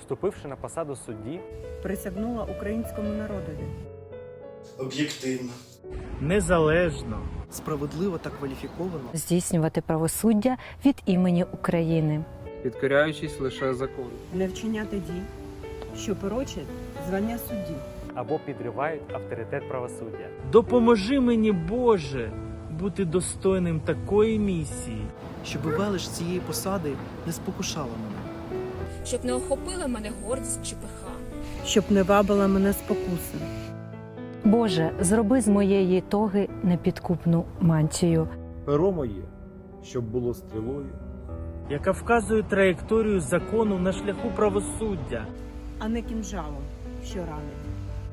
вступивши на посаду судді, присягнула українському народові об'єктивно, незалежно, справедливо та кваліфіковано здійснювати правосуддя від імені України. підкоряючись лише закону. не вчиняти дій, що порочать звання судді, або підривають авторитет правосуддя. допоможи мені, Боже, бути достойним такої місії. щоб велич цієї посади не спокушала мене, щоб не охопила мене гордість чи пиха. щоб не вабила мене спокуси, Боже, зроби з моєї тоги непідкупну мантію. перо моє, щоб було стрілою, яка вказує траєкторію закону на шляху правосуддя, а не кінжалом, що ранить.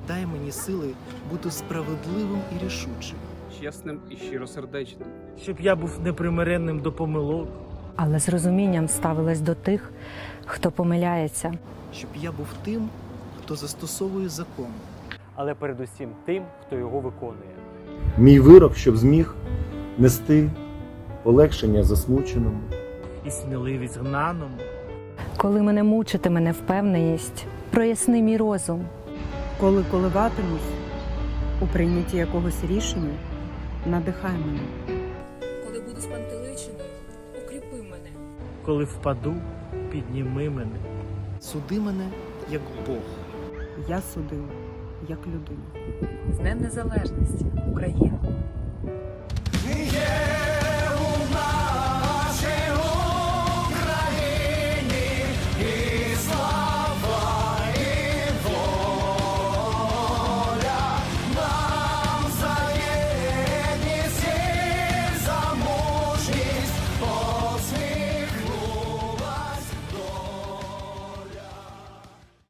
дай мені сили бути справедливим і рішучим, чесним і щиросердечним. щоб я був непримиренним до помилок, але з розумінням ставилась до тих, хто помиляється. щоб я був тим, хто застосовує закон, але передусім тим, хто його виконує. мій вирок, щоб зміг нести полегшення засмученому. і сміливість гнаному. Коли мене мучитиме невпевненість, проясни мій розум. Коли коливатимусь у прийнятті якогось рішення, надихай мене. Коли буду спантеличеною, мене. Коли впаду, підніми мене. суди мене як Бог. Я судила як людина. З Днем Незалежності, Україна!